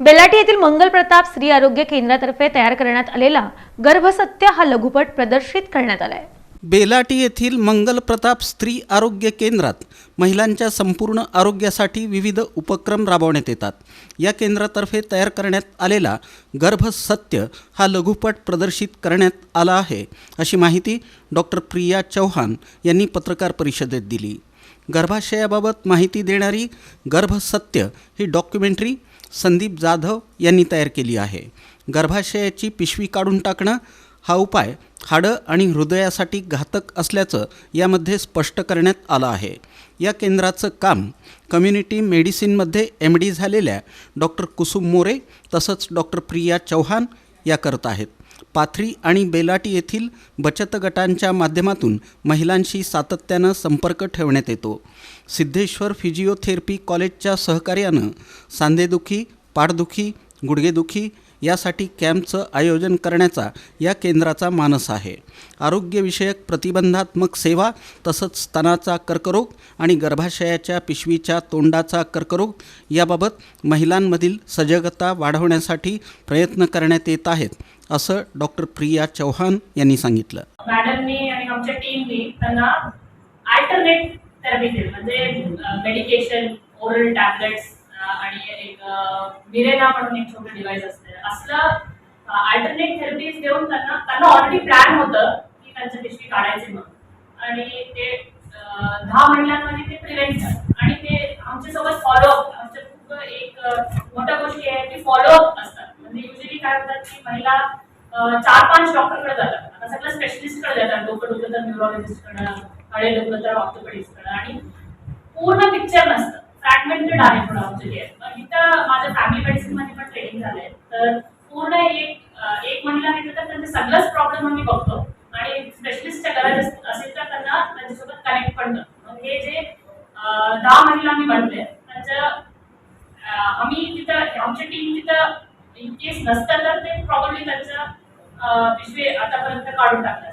बेलाटी येथील मंगल प्रताप स्त्री आरोग्य केंद्रातर्फे तयार करण्यात आलेला गर्भसत्य हा लघुपट प्रदर्शित करण्यात आलाय. बेलाटी येथील मंगल प्रताप स्त्री आरोग्य केंद्रात महिलांच्या संपूर्ण आरोग्यासाठी विविध उपक्रम राबवण्यात येतात. या केंद्रातर्फे तयार करण्यात आलेला गर्भसत्य हा लघुपट प्रदर्शित करण्यात आला आहे अशी माहिती डॉक्टर प्रिया चौहान यांनी पत्रकार परिषदेत दिली. गर्भाशयाबाबत माहिती देणारी गर्भसत्य ही डॉक्युमेंटरी संदीप जाधव यांनी तयार केली आहे. गर्भाशयाची पिशवी काढून टाकणं हा उपाय हाडं आणि हृदयासाठी घातक असल्याचं यामध्ये स्पष्ट करण्यात आलं आहे. या केंद्राचं काम कम्युनिटी मेडिसिनमध्ये एम डी झालेल्या डॉक्टर कुसुम मोरे तसंच डॉक्टर प्रिया चौहान या करत आहेत. पाथरी आणि बेलाटी येथील बचत गटांच्या माध्यमातून महिलांशी सातत्यानं संपर्क ठेवण्यात येतो. सिद्धेश्वर फिजिओथेरपी कॉलेजच्या सहकार्यानं सांधेदुखी पाठदुखी गुडघेदुखी यासाठी कॅम्पचं आयोजन करण्याचा या केंद्राचा मानस आहे. आरोग्यविषयक प्रतिबंधात्मक सेवा तसंच स्तनाचा कर्करोग आणि गर्भाशयाच्या पिशवीच्या तोंडाचा कर्करोग याबाबत महिलांमधील सजगता वाढवण्यासाठी प्रयत्न करण्यात येत आहेत असं डॉक्टर प्रिया चौहान यांनी सांगितलं. मॅडमनी आणि आमच्या टीमनी त्यांना अल्टरनेट थेरपी म्हणजे मेडिकेशन ओरल टॅबलेट्स आणि एक मिरेना म्हणून एक छोटं डिव्हाइस असते. असलं अल्टरनेट थेरपीज देऊन त्यांना त्यांना ऑलरेडी प्लॅन होतं की त्यांच्या पिशवी काढायचे मग आणि ते दहा महिन्यांमध्ये ते प्रिव्हेंट झालं. आणि ते आमच्यासोबत फॉलोअप आमच्या खूप एक मोठ्या गोष्टी आहे की फॉलोअप असतात. म्हणजे युजली काय होतात की महिला चार पाच डॉक्टरकडे जातात. आता सगळं स्पेशलिस्टकडे जातात. डोकं डोकं तर न्यूरोलॉजिस्टकडे हळे डोकं तर ऑर्थोपेडिस्टकडे आणि पूर्ण पिक्चर नसतं. फ्रॅगमेंटेड आहे पण आमचं पण इथं माझ्या फॅमिली मेडिसिनमध्ये पण ट्रेनिंग झालंय. तर पूर्ण एक एक महिला घेतलं तर त्यांचे सगळंच प्रॉब्लेम आम्ही बघतो. आणि स्पेशलिस्टच्या गरज असेल तर त्यांना त्यांच्यासोबत कनेक्ट पण मग हे जे दहा महिला आम्ही बनले त्यांचं आम्ही तिथं आमची टीम तिथं इन केस नसतं तर ते प्रॉब्ली त्यांचं पिशवी आतापर्यंत काढून टाकलं